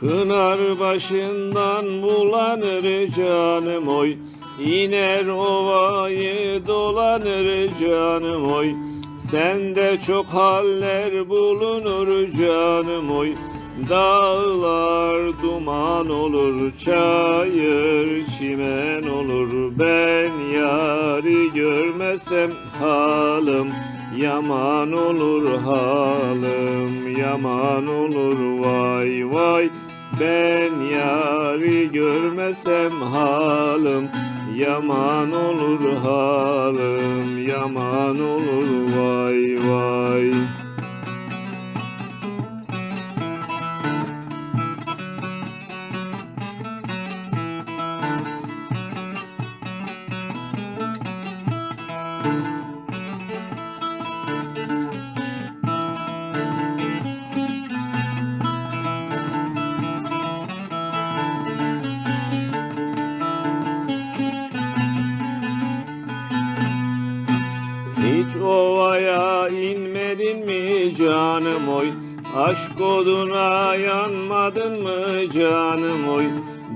Pınar başından bulanır canım oy. İner ovayı dolanır canım oy. Sende çok haller bulunur canım oy. Dağlar duman olur, çayır çimen olur. Ben yari görmesem halim Yaman olur halim, yaman olur vay vay. Ben yari görmesem halim Yaman olur halim, yaman olur vay vay Hiç ovaya inmedin mi canım oy? Aşk oduna yanmadın mı canım oy?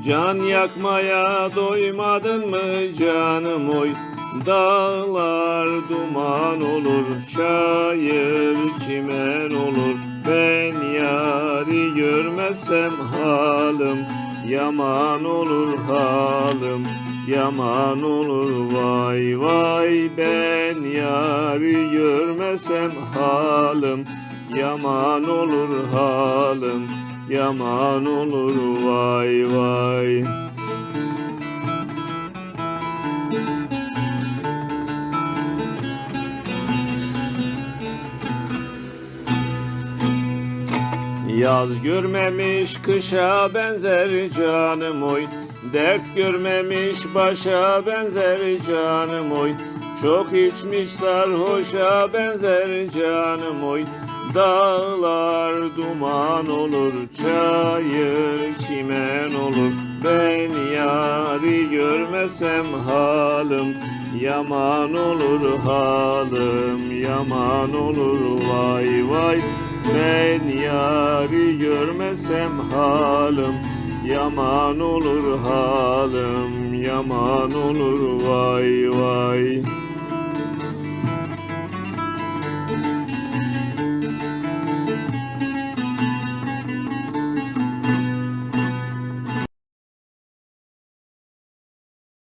Can yakmaya doymadın mı canım oy? Dağlar duman olur Çayır çimen olur yari görmesem halim Yaman olur halim Yaman olur. Vay vay ben yari görmesem halim Yaman olur halim Yaman olur. Vay vay Yaz görmemiş kışa benzer canım oy. Dert görmemiş başa benzer canım oy. Çok içmiş sarhoşa benzer canım oy. Dağlar duman olur Çayır çimen olur. Ben yari görmesem halim Yaman olur halim Yaman olur. Vay vay ben yari görmesem halim Yaman olur halim Yaman olur vay